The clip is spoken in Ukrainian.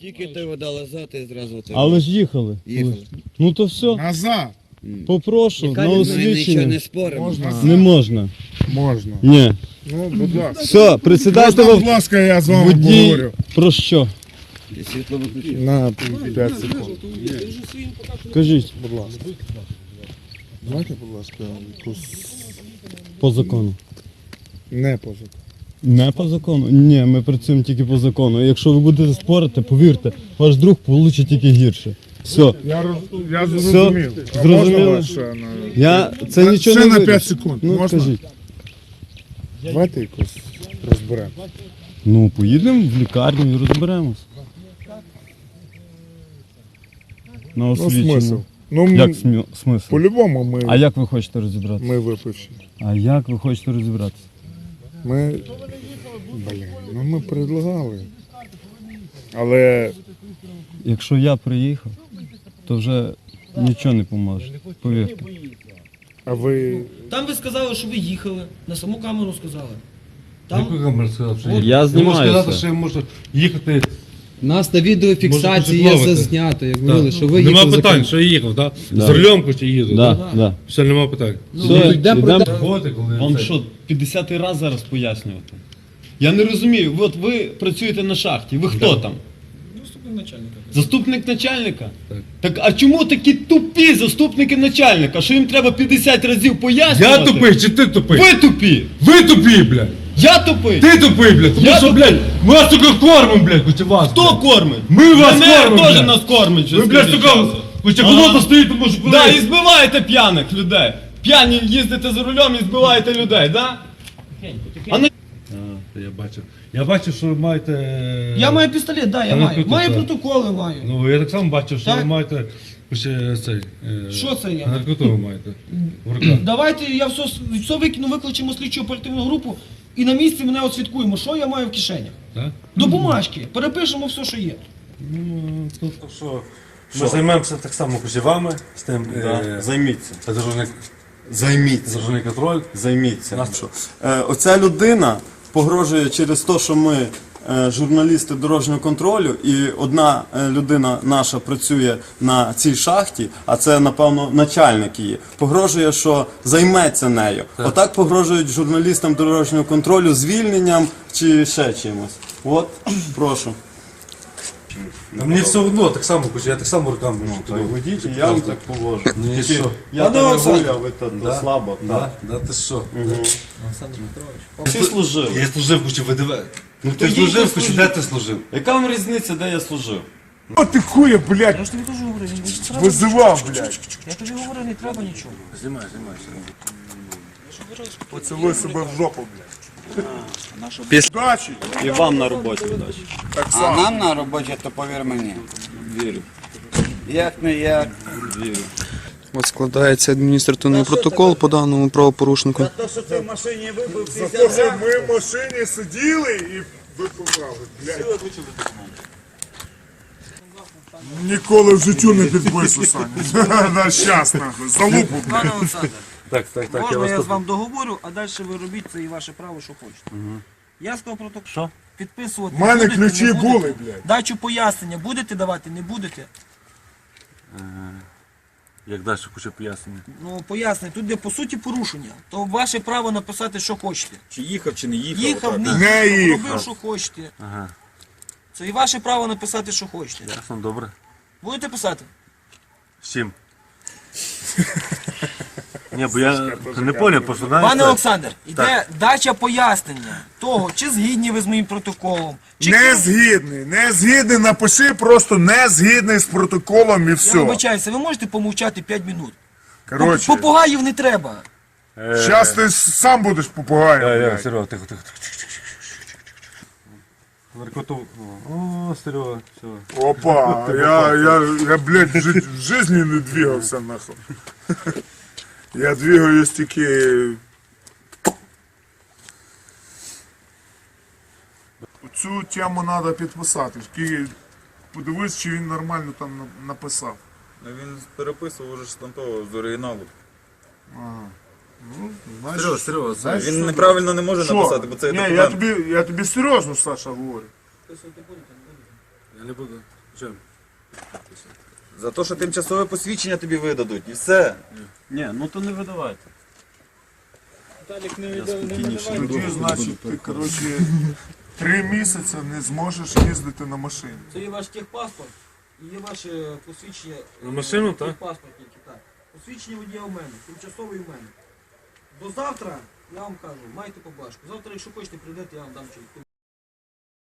Тільки ти вода лазати і зразу ти. Але ж їхали. Їхали. Ну то все, Назад. попрошу, Яка на? Ми нічого не споримо. Можна? Не можна. Можна. Ні. Ну, будь ласка. Все, присідайте Можна, будь ласка, я з вами водій. поговорю. Про що? Світло виключив. На 5 секунд. Кажіть, Будь ласка. Давайте, будь ласка, якусь по закону. не позик. Не по закону? Ні, ми працюємо тільки по закону. Якщо ви будете спорити, повірте, ваш друг получить тільки гірше. Все. Я, роз- я зрозумів. А Зрозуміли? можна ще на... Я це На- нічого ще не на вирішить. 5 секунд. Ну, Можна? кажіть. Давайте якось розберемо. Ну, поїдемо в лікарню і розберемось. На Ну, освічення. смисл. Ну, м- Як смі- смисл? по-любому ми, А як ви хочете розібратися? ми випивші. А як ви хочете розібратися? Ми. Блін, ну ми предлагали. Але Якщо я приїхав, то вже нічого не поможе. Повірте. а ви. Там ви сказали, що ви їхали, на саму камеру сказали. Там Яку камеру сказав, що я Ти знімаю сказати, це. що я можу їхати. Нас на відеофіксації Може, є зазнято, як говорили, що ви Нема їхали за питань, що я їхав, так? Да. З хоч я їду. Да, так? да. Все, нема питань. Все, йдемо. Готи, коли Вам це- що, 50 раз зараз пояснювати? Я не розумію. От ви працюєте на шахті. Ви хто там? заступник начальника. Заступник начальника? Так. Так а чому такі тупі заступники начальника? Що їм треба 50 разів пояснювати? Я тупий чи ти тупий? Ви тупі! Ви тупі, блядь! Я тупий! Ти тупий, блядь! Тому Я що, тупий. блядь, ми вас тільки кормимо, блядь, хоч і вас. Хто блядь. кормить? Ми вас Мене кормимо, теж блядь. нас кормить. Ви, блядь, скільки тільки... часу. Хоч Ага. колода стоїть, тому що... Да, і збиваєте п'яних людей. П'яні їздите за рулем і збиваєте людей, да? А на... А, Я бачив. Я бачив, що ви маєте... Я маю пістолет, да, я Та маю. Маю так. протоколи маю. Ну, я так само бачив, що Так. ви маєте... Ще цей... е, Що це я? Наркоту ви маєте. В руках. Давайте я все, все викину, викличемо слідчу оперативну групу і на місці мене освідкуємо, що я маю в кишенях. Так? До бумажки, перепишемо все, що є. Ну, що, ми займемося так само хоч з тим... е, Займіться. Це Займіться. дорожній контроль. Займіться. Нас що? Е, оця людина погрожує через те, що ми е, журналісти дорожнього контролю, і одна е, людина наша працює на цій шахті, а це, напевно, начальник її. Погрожує, що займеться нею. Отак погрожують журналістам дорожнього контролю звільненням чи ще чимось. От, прошу. А мені все одно, так само, хоч я так само руками Ну, можу туди. водіть, і я вам так положу. Ну, і що? Я Олександр. гуляв, ви то Да? слабо. Да? Так. Да, ти що? Ти служив. Я служив, хоч і ВДВ. Ну ти служив, хоч де ти служив? Яка вам різниця, де я служив? О, ти хуя, блядь, Я ж тобі теж говорив, не визивав, блядь. Я тобі говорив, не треба нічого. Знімай, знімай. Поцілуй себе в жопу, блядь. Удачі. І вам на роботі удачі. Так А само. нам на роботі, то повір мені. Вірю. Як не як, вірю. От складається адміністративний протокол по даному правопорушнику. То, що ти в машині вибив За те, що ми в машині сиділи і випивали, блядь. Ніколи в життю не підпишу, Саня. На щас, нахуй. Залупу, блядь. Пане Олександр, Так, так, так, я можна вас я тут. з вами договорю, а далі ви робіть це і ваше право, що хочете. Я сказав протокол. Що? Підписувати. У мене будете, ключі не будете? були, блядь. Дачу пояснення будете давати, не будете? Як далі хоче пояснення? Ну, пояснення, тут де по суті порушення. То ваше право написати, що хочете. Чи їхав, чи не їхав. Їхав, не Не їхав, їхав. робив, що хочете. Ага. Це і ваше право написати, що хочете. Ясно, добре. Будете писати? З чим? Ні, бо я не поняв, просто. Пане Олександр, іде дача пояснення того, чи згідні ви з моїм протоколом, чи Не згідний, не згідний, напиши просто не згідний з протоколом і я все. вибачаюся, ви можете помовчати 5 минут. Коротше, Попугаїв не треба. зараз ти сам будеш попугаєм, я, блядь. Серега, тихо, тихо, тихо. Наркоту. О, Серега, все. Опа, я, я, я, блядь, в жи- в жизни не двигався, нахуй. Я двигаюсь тільки... Цю тему треба підписати. Тільки Подивись, чи він нормально там написав. Ну, Він переписував уже ж з оригіналу. Ага. Ну, знаєш, Серйозно, серйозно. знаєш, Він що- неправильно не може Що? написати, бо це Ні, я документ. тобі, я тобі серйозно, Саша, говорю. Я не буду. Чим? За те, що тимчасове посвідчення тобі видадуть, і все. Ні, ну то не видавайте. Тоді, значить, ти, коротше, три місяці не зможеш їздити на машині. Це є ваш техпаспорт і є ваше посвідчення. На машину, так? Техпаспорт тільки, так. Посвідчення водія у мене, тимчасовий у мене. До завтра, я вам кажу, майте побачку. Завтра, якщо хочете, прийдете, я вам дам чоловіку.